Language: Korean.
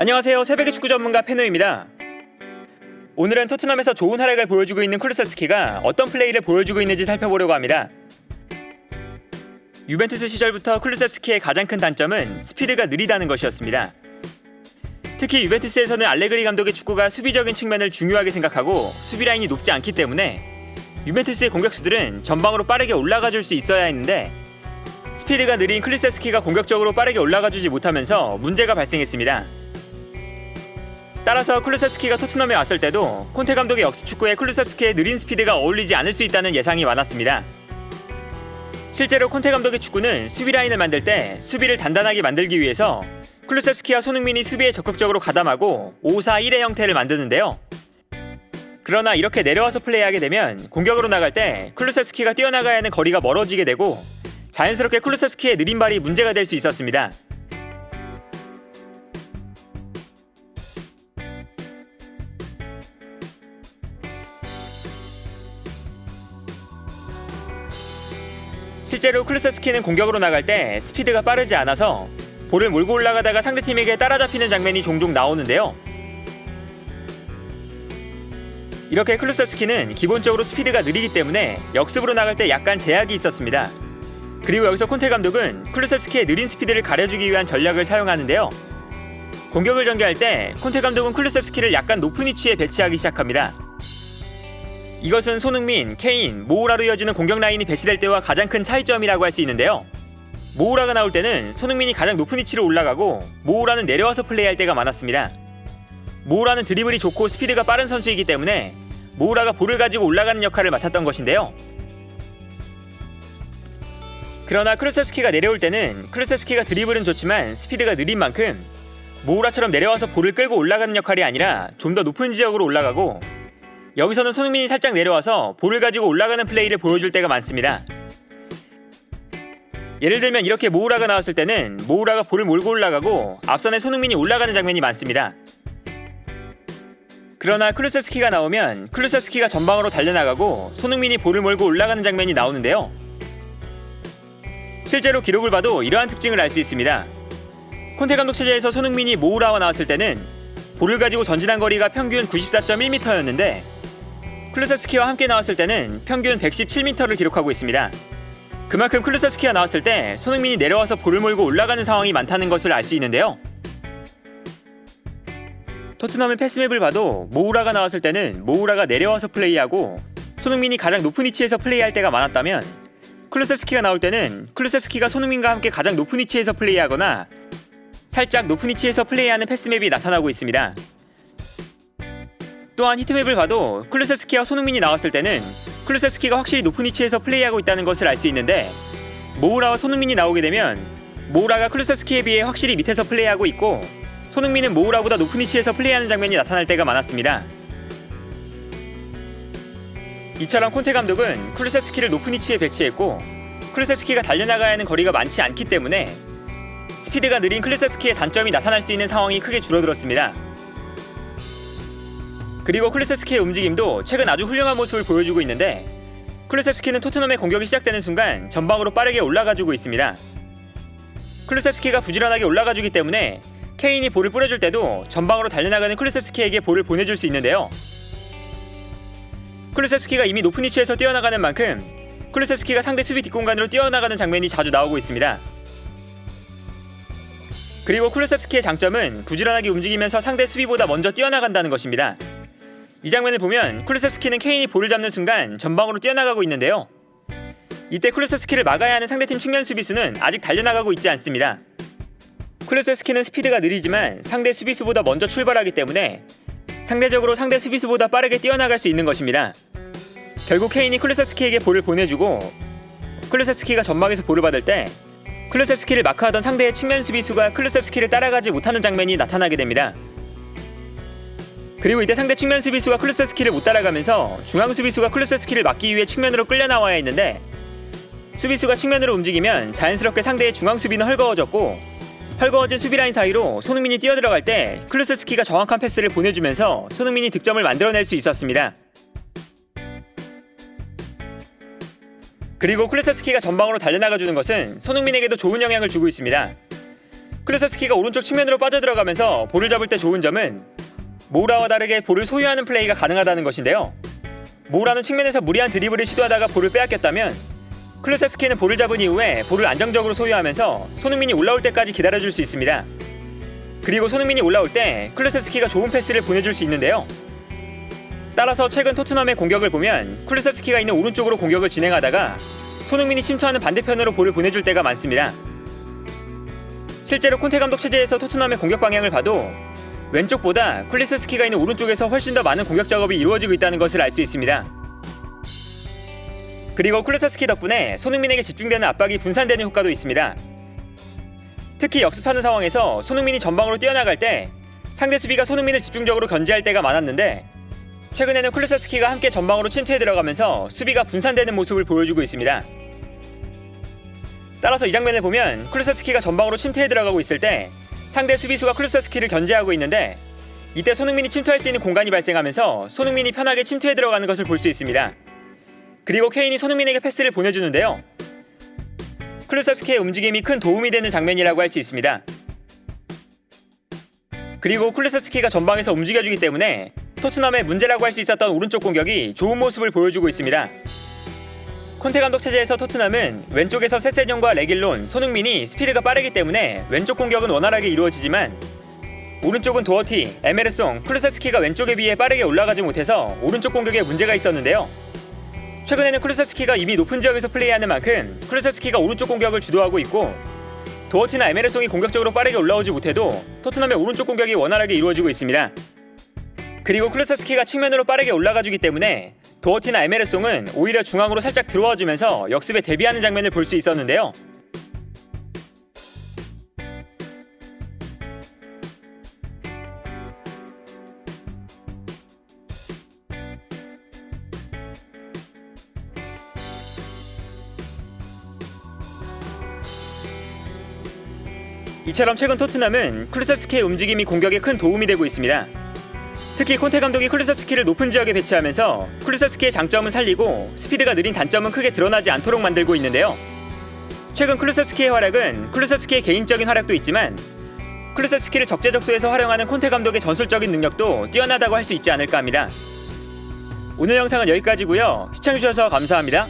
안녕하세요. 새벽의 축구 전문가 페노입니다. 오늘은 토트넘에서 좋은 활약을 보여주고 있는 쿨루셉스키가 어떤 플레이를 보여주고 있는지 살펴보려고 합니다. 유벤투스 시절부터 쿨루셉스키의 가장 큰 단점은 스피드가 느리다는 것이었습니다. 특히 유벤투스에서는 알레그리 감독의 축구가 수비적인 측면을 중요하게 생각하고 수비 라인이 높지 않기 때문에 유벤투스의 공격수들은 전방으로 빠르게 올라가 줄 수 있어야 했는데 스피드가 느린 클리셉스키가 공격적으로 빠르게 올라가 주지 못하면서 문제가 발생했습니다. 따라서 클루셉스키가 토트넘에 왔을 때도 콘테 감독의 역습 축구에 클루셉스키의 느린 스피드가 어울리지 않을 수 있다는 예상이 많았습니다. 실제로 콘테 감독의 축구는 수비 라인을 만들 때 수비를 단단하게 만들기 위해서 클루셉스키와 손흥민이 수비에 적극적으로 가담하고 5-4-1의 형태를 만드는데요. 그러나 이렇게 내려와서 플레이하게 되면 공격으로 나갈 때 클루셉스키가 뛰어나가야 하는 거리가 멀어지게 되고 자연스럽게 클루셉스키의 느린 발이 문제가 될 수 있었습니다. 실제로 클루셉스키는 공격으로 나갈 때 스피드가 빠르지 않아서 볼을 몰고 올라가다가 상대팀에게 따라잡히는 장면이 종종 나오는데요. 이렇게 클루셉스키는 기본적으로 스피드가 느리기 때문에 역습으로 나갈 때 약간 제약이 있었습니다. 그리고 여기서 콘테 감독은 클루셉스키의 느린 스피드를 가려주기 위한 전략을 사용하는데요. 공격을 전개할 때 콘테 감독은 클루셉스키를 약간 높은 위치에 배치하기 시작합니다. 이것은 손흥민, 케인, 모우라로 이어지는 공격 라인이 배치될 때와 가장 큰 차이점이라고 할 수 있는데요. 모우라가 나올 때는 손흥민이 가장 높은 위치로 올라가고 모우라는 내려와서 플레이할 때가 많았습니다. 모우라는 드리블이 좋고 스피드가 빠른 선수이기 때문에 모우라가 볼을 가지고 올라가는 역할을 맡았던 것인데요. 그러나 크루셉스키가 내려올 때는 크루셉스키가 드리블은 좋지만 스피드가 느린 만큼 모우라처럼 내려와서 볼을 끌고 올라가는 역할이 아니라 좀 더 높은 지역으로 올라가고 여기서는 손흥민이 살짝 내려와서 볼을 가지고 올라가는 플레이를 보여줄 때가 많습니다. 예를 들면 이렇게 모우라가 나왔을 때는 모우라가 볼을 몰고 올라가고 앞선에 손흥민이 올라가는 장면이 많습니다. 그러나 클루셉스키가 나오면 클루셉스키가 전방으로 달려나가고 손흥민이 볼을 몰고 올라가는 장면이 나오는데요. 실제로 기록을 봐도 이러한 특징을 알 수 있습니다. 콘테 감독 체제에서 손흥민이 모우라와 나왔을 때는 볼을 가지고 전진한 거리가 평균 94.1m였는데 클루셉스키와 함께 나왔을 때는 평균 117m를 기록하고 있습니다. 그만큼 클루셉스키가 나왔을 때 손흥민이 내려와서 볼을 몰고 올라가는 상황이 많다는 것을 알 수 있는데요. 토트넘의 패스맵을 봐도 모우라가 나왔을 때는 모우라가 내려와서 플레이하고 손흥민이 가장 높은 위치에서 플레이할 때가 많았다면 클루셉스키가 나올 때는 클루셉스키가 손흥민과 함께 가장 높은 위치에서 플레이하거나 살짝 높은 위치에서 플레이하는 패스맵이 나타나고 있습니다. 또한 히트맵을 봐도 클루셉스키와 손흥민이 나왔을 때는 클루셉스키가 확실히 높은 위치에서 플레이하고 있다는 것을 알 수 있는데 모우라와 손흥민이 나오게 되면 모우라가 클루셉스키에 비해 확실히 밑에서 플레이하고 있고 손흥민은 모우라보다 높은 위치에서 플레이하는 장면이 나타날 때가 많았습니다. 이처럼 콘테 감독은 클루셉스키를 높은 위치에 배치했고 클루셉스키가 달려나가야 하는 거리가 많지 않기 때문에 스피드가 느린 클루셉스키의 단점이 나타날 수 있는 상황이 크게 줄어들었습니다. 그리고 클루셉스키의 움직임도 최근 아주 훌륭한 모습을 보여주고 있는데 클루셉스키는 토트넘의 공격이 시작되는 순간 전방으로 빠르게 올라가주고 있습니다. 클루셉스키가 부지런하게 올라가주기 때문에 케인이 볼을 뿌려줄 때도 전방으로 달려나가는 클루셉스키에게 볼을 보내줄 수 있는데요. 클루셉스키가 이미 높은 위치에서 뛰어나가는 만큼 클루셉스키가 상대 수비 뒷공간으로 뛰어나가는 장면이 자주 나오고 있습니다. 그리고 클루셉스키의 장점은 부지런하게 움직이면서 상대 수비보다 먼저 뛰어나간다는 것입니다. 이 장면을 보면 클루셉스키는 케인이 볼을 잡는 순간 전방으로 뛰어나가고 있는데요. 이때 클루셉스키를 막아야 하는 상대팀 측면 수비수는 아직 달려나가고 있지 않습니다. 클루셉스키는 스피드가 느리지만 상대 수비수보다 먼저 출발하기 때문에 상대적으로 상대 수비수보다 빠르게 뛰어나갈 수 있는 것입니다. 결국 케인이 클루셉스키에게 볼을 보내주고 클루셉스키가 전방에서 볼을 받을 때 클루셉스키를 마크하던 상대의 측면 수비수가 클루셉스키를 따라가지 못하는 장면이 나타나게 됩니다. 그리고 이때 상대 측면 수비수가 클루셉스키를 못 따라가면서 중앙 수비수가 클루셉스키를 막기 위해 측면으로 끌려 나와야 했는데 수비수가 측면으로 움직이면 자연스럽게 상대의 중앙 수비는 헐거워졌고 헐거워진 수비 라인 사이로 손흥민이 뛰어들어갈 때 클루셉스키가 정확한 패스를 보내주면서 손흥민이 득점을 만들어낼 수 있었습니다. 그리고 클루셉스키가 전방으로 달려나가 주는 것은 손흥민에게도 좋은 영향을 주고 있습니다. 클루셉스키가 오른쪽 측면으로 빠져들어가면서 볼을 잡을 때 좋은 점은 모우라와 다르게 볼을 소유하는 플레이가 가능하다는 것인데요. 모우라는 측면에서 무리한 드리블을 시도하다가 볼을 빼앗겼다면 클루셉스키는 볼을 잡은 이후에 볼을 안정적으로 소유하면서 손흥민이 올라올 때까지 기다려줄 수 있습니다. 그리고 손흥민이 올라올 때 클루셉스키가 좋은 패스를 보내줄 수 있는데요. 따라서 최근 토트넘의 공격을 보면 클루셉스키가 있는 오른쪽으로 공격을 진행하다가 손흥민이 침투하는 반대편으로 볼을 보내줄 때가 많습니다. 실제로 콘테 감독 체제에서 토트넘의 공격 방향을 봐도 왼쪽보다 클루셉스키가 있는 오른쪽에서 훨씬 더 많은 공격 작업이 이루어지고 있다는 것을 알 수 있습니다. 그리고 클루셉스키 덕분에 손흥민에게 집중되는 압박이 분산되는 효과도 있습니다. 특히 역습하는 상황에서 손흥민이 전방으로 뛰어나갈 때 상대 수비가 손흥민을 집중적으로 견제할 때가 많았는데 최근에는 클루셉스키가 함께 전방으로 침투해 들어가면서 수비가 분산되는 모습을 보여주고 있습니다. 따라서 이 장면을 보면 클루셉스키가 전방으로 침투해 들어가고 있을 때 상대 수비수가 클루셉스키를 견제하고 있는데 이때 손흥민이 침투할 수 있는 공간이 발생하면서 손흥민이 편하게 침투해 들어가는 것을 볼 수 있습니다. 그리고 케인이 손흥민에게 패스를 보내주는데요. 클루셉스키의 움직임이 큰 도움이 되는 장면이라고 할 수 있습니다. 그리고 클루셉스키가 전방에서 움직여주기 때문에 토트넘의 문제라고 할 수 있었던 오른쪽 공격이 좋은 모습을 보여주고 있습니다. 콘테 감독 체제에서 토트넘은 왼쪽에서 세세뇽과 레길론, 손흥민이 스피드가 빠르기 때문에 왼쪽 공격은 원활하게 이루어지지만 오른쪽은 도어티, 에메르송, 클루셉스키가 왼쪽에 비해 빠르게 올라가지 못해서 오른쪽 공격에 문제가 있었는데요. 최근에는 클루셉스키가 이미 높은 지역에서 플레이하는 만큼 클루셉스키가 오른쪽 공격을 주도하고 있고 도어티나 에메르송이 공격적으로 빠르게 올라오지 못해도 토트넘의 오른쪽 공격이 원활하게 이루어지고 있습니다. 그리고 클루셉스키가 측면으로 빠르게 올라가주기 때문에 도어티나 에메르송은 오히려 중앙으로 살짝 들어와주면서 역습에 대비하는 장면을 볼 수 있었는데요. 이처럼 최근 토트넘은 클루셉스키의 움직임이 공격에 큰 도움이 되고 있습니다. 특히 콘테 감독이 클루셉스키를 높은 지역에 배치하면서 클루셉스키의 장점은 살리고 스피드가 느린 단점은 크게 드러나지 않도록 만들고 있는데요. 최근 클루셉스키의 활약은 클루셉스키의 개인적인 활약도 있지만 클루셉스키를 적재적소에서 활용하는 콘테 감독의 전술적인 능력도 뛰어나다고 할 수 있지 않을까 합니다. 오늘 영상은 여기까지고요. 시청해주셔서 감사합니다.